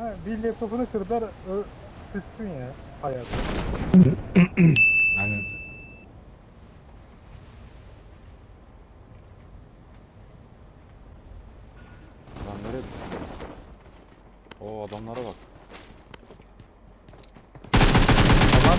Ha, bir laptopunu kırdılar. Ö, küstün ya. Hayat. Aynen. Lan nereye? Oo adamlara bak. Adam...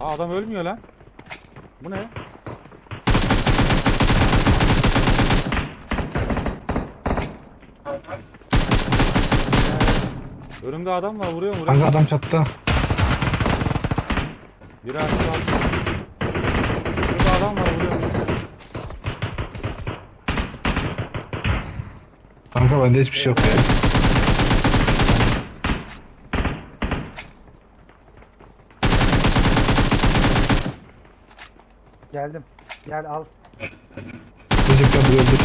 Aa adam ölmüyor lan. Bu ne? Önümde adam var vuruyor vuruyor. Kanka adam çattı. Biri aşağı attı. Burada adam var vuruyor. Kanka bende hiçbir şey yok ya. Geldim. Gel al. Recep buraya öldür.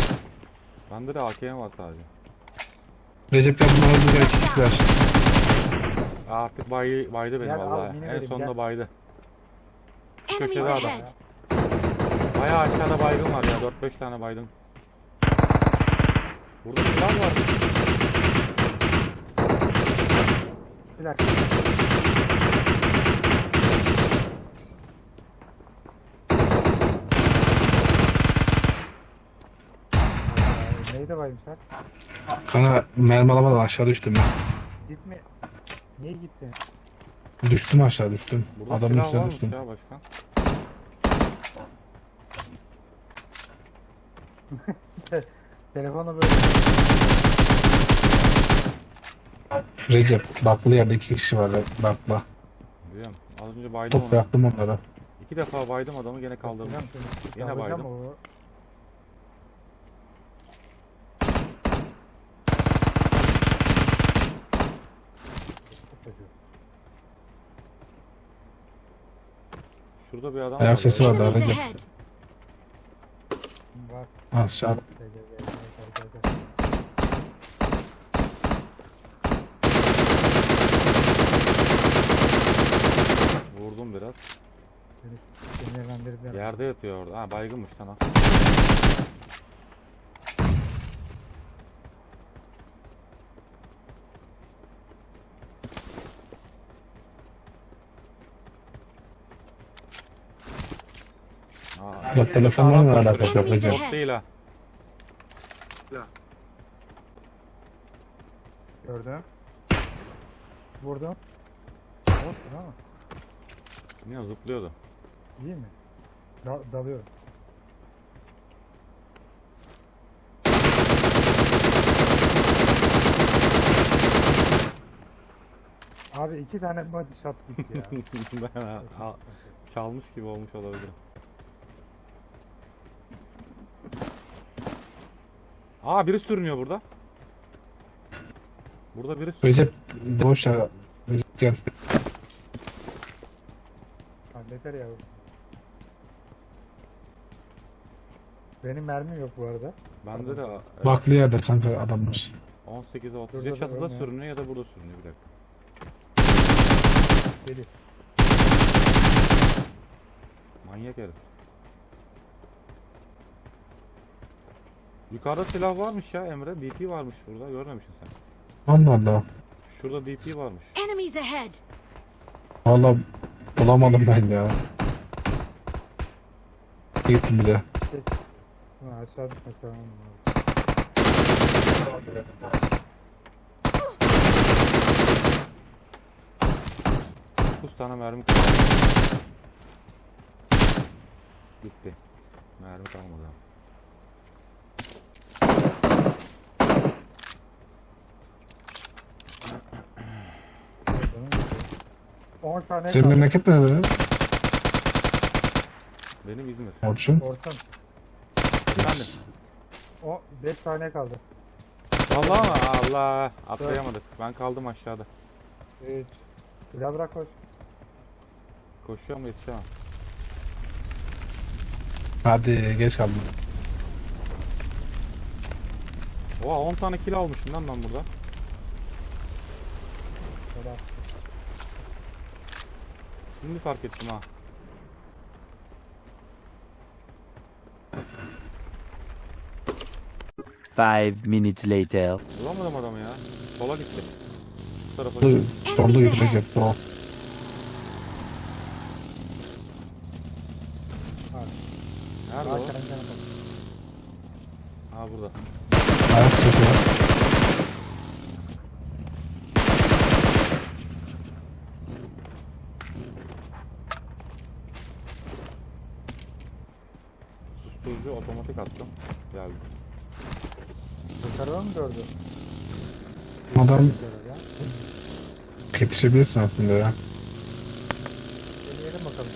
Bende de AKM var sadece. Recep gel bunları öldür gel kişiler. Aa, Artık bay, baydı beni Gel al, vallahi. yine En vereyim, sonunda gel. baydı. Enemies köşede adam. ahead. Bayağı aşağıda baygın var ya. 4-5 tane baygın. Burada silah var. Bir dakika. Ay, Neydi baymışlar? Kanka mermi alamadan aşağı düştüm ya. Gitme. Niye gitti? Düştüm aşağı düştüm. Burada Adamın silah üstüne varmış düştüm. ya başkan. Telefonla böyle. Recep baklı yerde iki kişi var bakla. Biliyorum. Az önce baydım Top onu. yaktım onlara. İki defa baydım adamı gene kaldırdım. Yine Alacağım baydım. o- Şurada bir adam Ayak var. sesi var daha Enemies Recep. ahead. Var. Aşağı. Vurdum biraz. Yerde yatıyor orada. Ha baygınmış sana. Aa, Ya telefonla mı alakası yok Recep? Bot değil ha. Gördüm. Vurdum. Olsun ama. Yine zıplıyordu. İyi mi? Da dalıyorum. Abi iki tane body shot gitti ya. ben ha- ha- çalmış gibi olmuş olabilir. Aa biri sürünüyor burada. Burada biri sürünüyor. Recep boş ya. Recep gel. Halleder ya. Benim mermim yok bu arada. Bende de e, Baklı yerde kanka adamlar. 18'e 30 Dur, ya çatıda sürünüyor ya da burada sürünüyor bir dakika. Deli. Manyak herif. Yukarıda silah varmış ya Emre. DP varmış burada. Görmemişsin sen. Allah Allah. Şurada DP varmış. Enemies ahead. Valla bulamadım ben ya. Gittim bir de. Ha, aşağı düşme tamam mı? 9 tane mermi kaldı. Gitti. Mermi kalmadı. 10 tane Senin kaldı. memleket nerede? Benim İzmir. Orçun. Ortam. Efendim. O 5 tane kaldı. Vallahi mı? Allah. Atlayamadık. Ben kaldım aşağıda. 3. Biraz bırak koş. Koşuyorum yetişemem. Hadi geç kaldım. Oha 10 tane kill almışım lan ben burada. Şöyle Şimdi fark ettim ha. Five minutes later. Bulamadım adamı ya. Sola gitti. Bu tarafa gitti. solda gidecek o. Nerede o? Ha burada. Ayak sesi var. Susturucu otomatik attım. Geldi. Yukarıda mı gördü? Adam yetişebilirsin aslında ya. Deneyelim bakalım.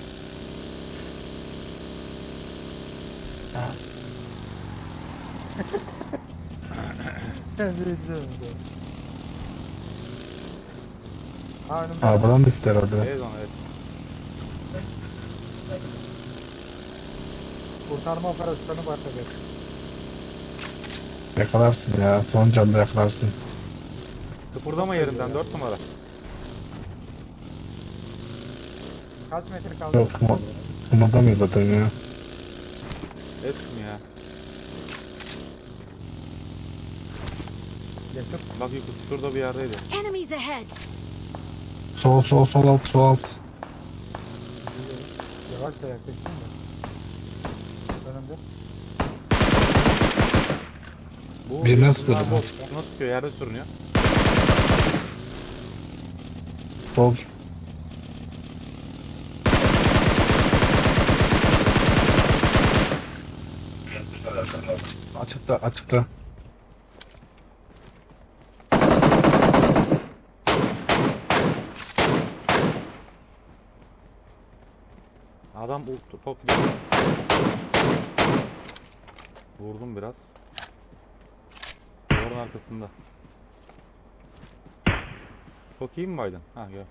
Ha önümde. Arabadan bitti herhalde. Evet evet. Kurtarma operasyonu başladı. Yakalarsın ya. Son canda yakalarsın. Kıpırdama yerinden 4 numara. Kaç metre kaldı? Yok mu? Kımıldamıyor zaten ya. Hepsini ya. Yakıp Bak yukarı şurada bir yerdeydi. Enemies ahead! Sol sol sol alt sol alt. gidiyoruz. Yavaş da yaklaşayım da. Önümde. Bu Birine sıkıyordu bu. Nasıl sıkıyor? Yerde sürünüyor. Sol. Açıkta açıkta. Adam u- top Vurdum biraz. Duvarın arkasında. Çok iyi mi Biden? Ha gel.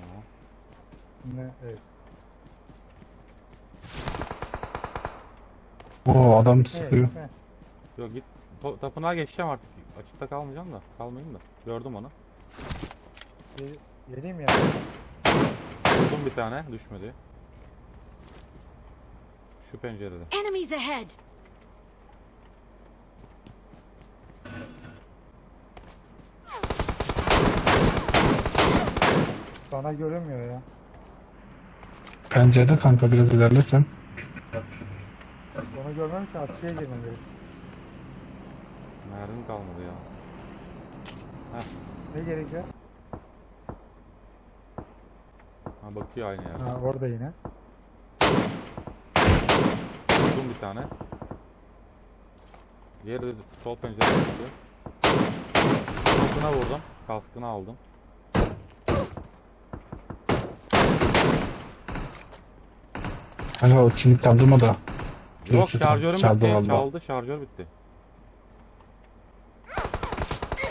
Tamam. Ne? Evet. Oo adam sıkıyor. Evet, Yok git. To- tapınağa geçeceğim artık. Açıkta kalmayacağım da. Kalmayayım da. Gördüm onu. Ye- Geleyim ya. Vurdum bir tane. Düşmedi. Şu pencerede. Enemies ahead! Bana görünmüyor ya. Pencerede kanka biraz ilerlesen. Onu görmem için açıya girmem gerek. Mermim kalmadı ya. Ne gerekiyor? Ha bakıyor aynı yerde. Ha orada yine. Vurdum bir tane. Diğeri de sol pencerede bakıyor. Kaskına vurdum. Kaskını aldım. Hani o kilit kaldırma da. Yok şarjörüm Çaldı bitti. valla. Çaldı şarjör bitti.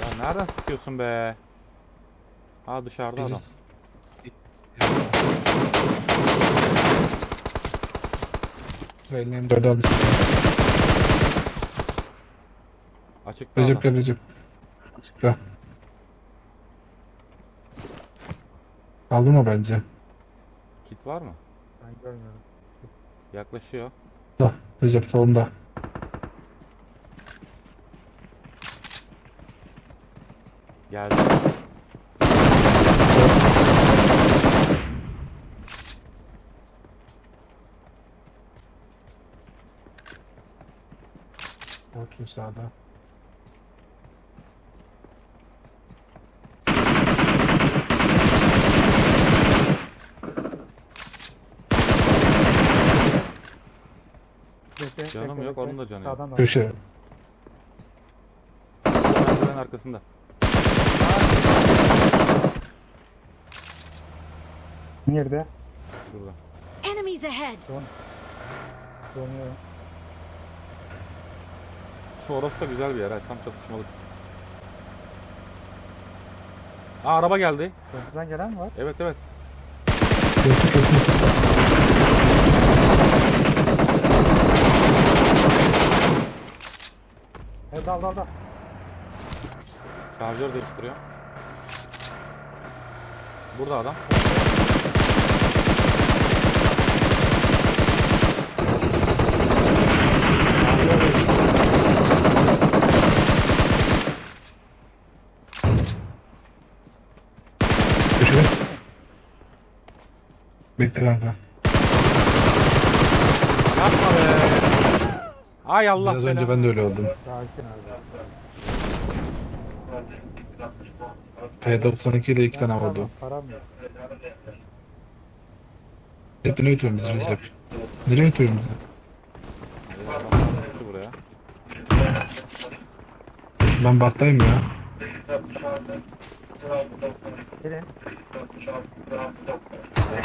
Ya nereden sıkıyorsun be? Ha dışarıda adam. Ellerini dörde aldı. Açıkta Recep gel Recep. Açıkta. Kaldırma bence. Kit var mı? Ben görmüyorum. Yaklaşıyor. Da. Recep solunda. Geldi. Bakıyor sağda. Bekle, Canım bekle, yok, bekle. onun da canı yok. Sağdan da. Köşe. Merdivenin arkasında. Nerede? Şurada. Enemies ahead! Son. Donuyorum. Şu orası da güzel bir yer. ha, Tam çatışmalık. Aa araba geldi. Köprüden gelen mi var? Evet evet. Köşe köşe. Evet dal dal dal. Şarjör değiştiriyor. Burada adam. Şarjör değiştiriyor. Bekle kanka. Yapma be. Ay Allah Biraz önce ben de öyle oldum. Sakin abi. P92 ile iki tane vurdu. Param yok. Recep ne götürüyorsun bizi Recep? Nereye götürüyorsun bizi? Buraya. Ben baktayım ya. Gelin.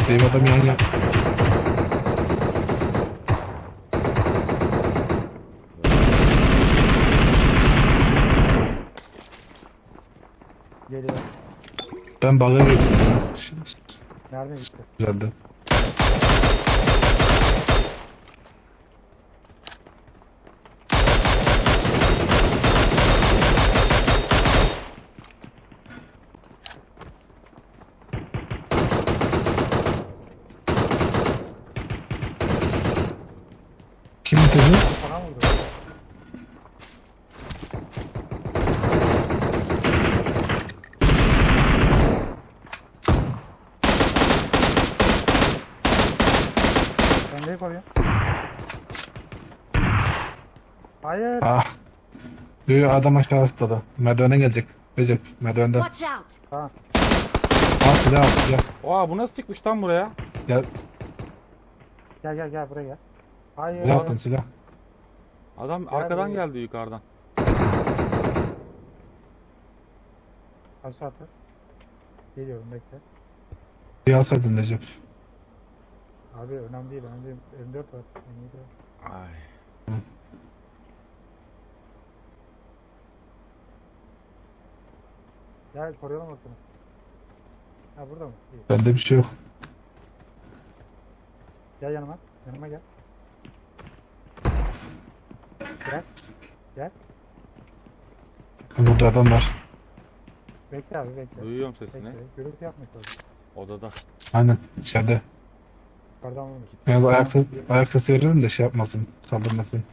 Benim adam yan yan. Geliyor. Ben baga girdim. Nerede gitti? Güzeldi. Kim bitirdi? Sana vurdu. Ben de koruyorum. Hayır. Ah. Diyor adam aşağı atladı. Merdivene gelecek. Recep merdivenden. Watch out! Al silah al silah. Oha bu nasıl çıkmış lan buraya? Gel Gel gel gel buraya gel. Hayır. silah attım silah. Adam Gel arkadan buraya. geldi yukarıdan. Aşağı atır. Geliyorum bekle. Bir alsaydın Recep. Abi önemli değil. Önemli değil. M4 var. M7 var. Ay. Gel koruyalım ortamı. Ha burada mı? İyi. Bende bir şey yok. Gel yanıma. Yanıma gel. Gel. Gel. Burada adam var. Bekle abi bekle. Duyuyorum sesini. Bekle. Gürültü yapma lazım. Odada. Aynen içeride. Yukarıdan vurmuş. Biraz ayak, ses, ayak sesi verelim de şey yapmasın. Saldırmasın.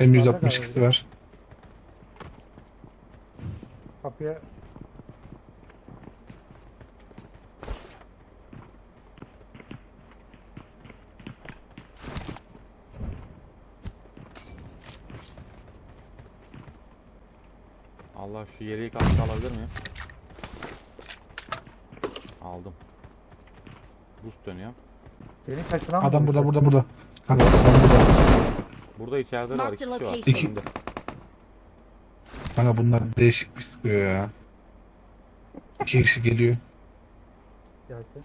M162'si var. Kapıya Allah şu yeleği kaskı alabilir miyim? Aldım. Boost dönüyor. beni kaçıran Adam mı? burada burada burada. Kanka adam burada. Burada içeride de var. Marked iki kişi var. location. İki. Önümde. Kanka bunlar değişik bir sıkıyor ya. İki kişi geliyor. Gelsin.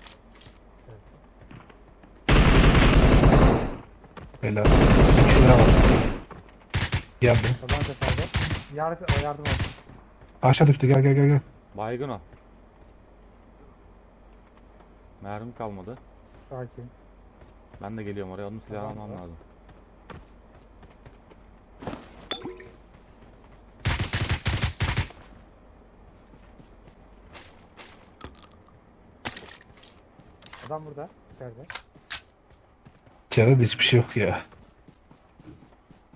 Helal. Geldi. Tabanca kaldı. Yardım, yardım et. Aşağı düştü gel gel gel gel. Baygın o. Mermi kalmadı. Sakin. Ben de geliyorum oraya. Onun silahını Tamam, almam lazım. Adam burada. İçeride. İçeride de hiçbir şey yok ya.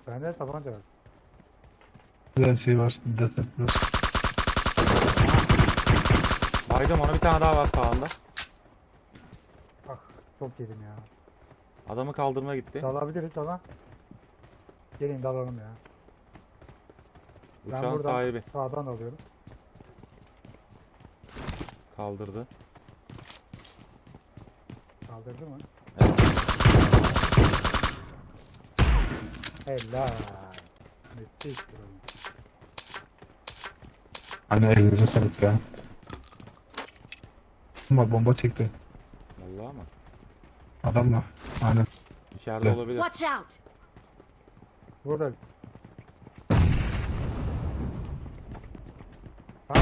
Bende de tabanca var. Güzel şey var. Var. Baydım ona bir tane daha var sağında. Ah çok yedim ya. Adamı kaldırmaya gitti. Dalabiliriz dala. Gelin dalalım ya. Ben Uçağın buradan sahibi sağdan alıyorum. kaldırdı. Kaldırdı mı? Evet. Helal. Müthiş oyun. Hani elinize sağlık ya. Ama bomba çekti. Vallahi mı? Adam mı? Aynen. İçeride Evet. olabilir. Watch out! Burada. Aa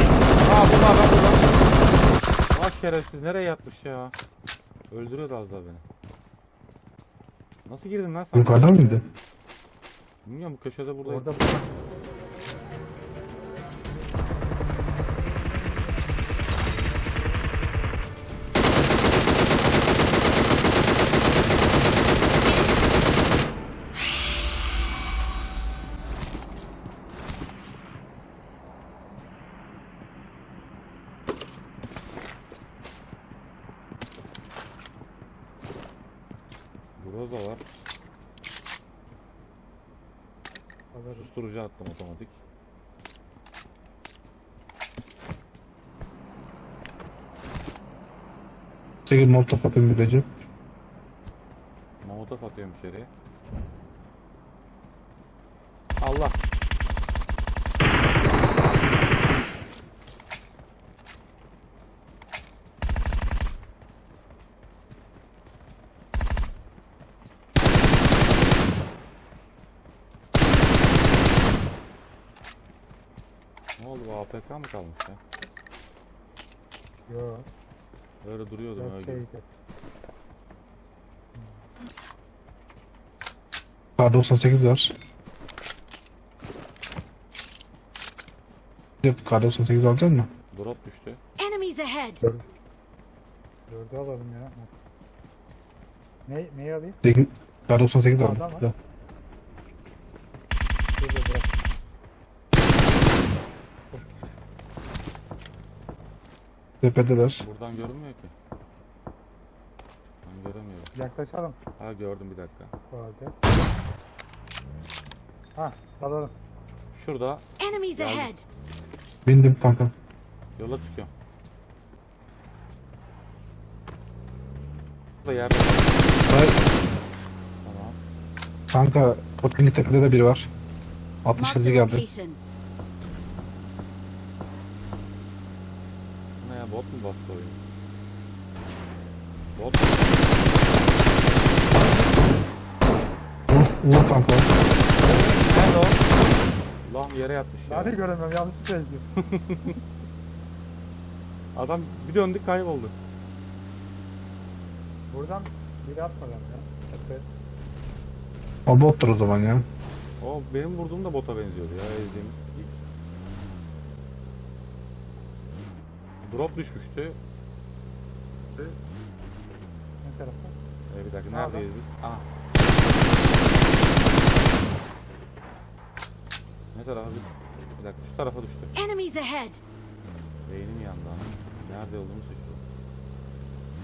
burada adam burada. Vay şerefsiz nereye yatmış ya? Öldürüyordu az daha beni. Nasıl girdin lan sen? Yukarıda mıydı? Bilmiyorum bu köşede burada. Orada Susturucu attım otomatik. Çekil molotof atayım bir Recep. Molotof atıyorum içeriye. Allah. APK mı kalmış ya? Yok. Öyle duruyordum Yok öyle. şeydi. Kar 98 var. Kar 98 alacak mısın? Drop düştü. Enemies ahead. Dördü alalım ya. Ne, neyi alayım? 8, kar 98 var. Adam var. burada. Dur dur bırak. Tepedeler. Buradan görünmüyor ki. Ben göremiyorum. Yaklaşalım. Ha gördüm bir dakika. Halde. Ha alalım. Şurada Enemies Geldim. ahead. Bindim kanka. yola çıkıyorum. Burada yerde. Hayır. Tamam. Kanka Potkingi tepede de biri var. Marked 60 a hızlı geldi. location. Ne ya bot mu bastı oyunu? Bot mu? Vur, kanka. Nerede o? Ulan yere yatmış ya. Ben de göremiyorum yanlışlıkla izliyorum. Adam bir döndük kayboldu. Buradan biri atmadan ya. Tepe. O bottur o zaman ya. O benim vurduğum da bota benziyordu ya ezdiğimiz Drop düşmüştü. Ne tarafta? Ee, bir dakika Nerede? neredeyiz biz? Aha. Ne tarafa biz? Bir dakika şu tarafa düştü. Enemies ahead. Beynim yandı ama. Nerede olduğumu seçtim.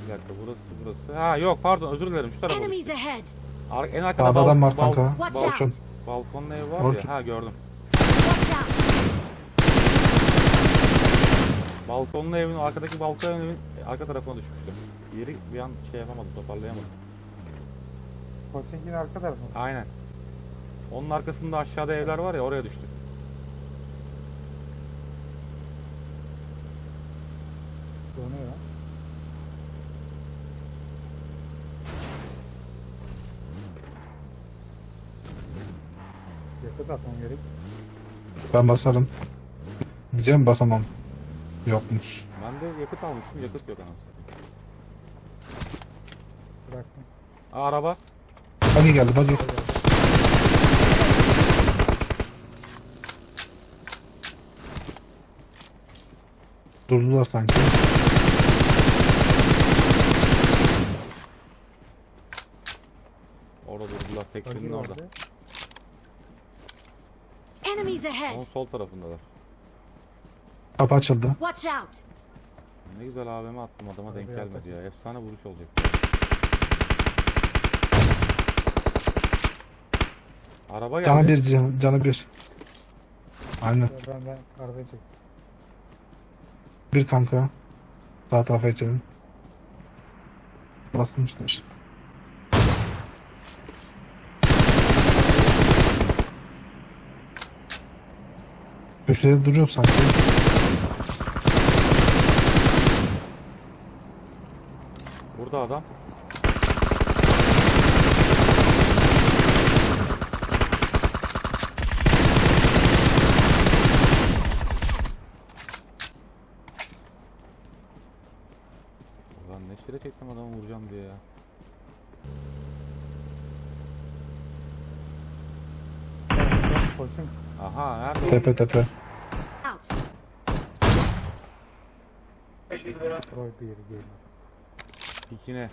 Bir dakika burası burası. Ha yok pardon özür dilerim şu tarafa Enemies düştü. ahead. Ar- en arkada Sağda adam var kanka. Watch Orçun. out. balkonlu ev var Orçun. ya. Ha gördüm. Watch out. Balkonlu evin arkadaki balkon evin arka tarafına düşmüştüm. Yeri bir an şey yapamadım toparlayamadım. Koçingin arka tarafı. mı? Aynen. Onun arkasında aşağıda evler var ya oraya düştü. Donuyor. Yakıt atmam gerek. Ben basarım. Diyeceğim basamam. Yokmuş. Ben de yakıt almıştım yakıt yok anasını. Bıraktım. Aa, araba. Hadi geldi bacı. Durdular sanki. Orada durdular Bölge orada. Enemies Onun ahead. sol tarafındalar. Kapı açıldı. Watch out. Ne güzel AVM attım adama denk gelmedi ya. Efsane vuruş olacak. Araba Canı geldi. bir canı, canı bir. Aynen. Ben ben arabaya çektim. Bir kanka. Sağ tarafa geçelim. Basmışlar. Köşede duruyor sanki. Burada adam. Ulan ne şire çektim adamı vuracağım diye ya. Koçing. Aha nerede o? Tepe tepe. Out. Troy bir yeri geliyor. Pikine.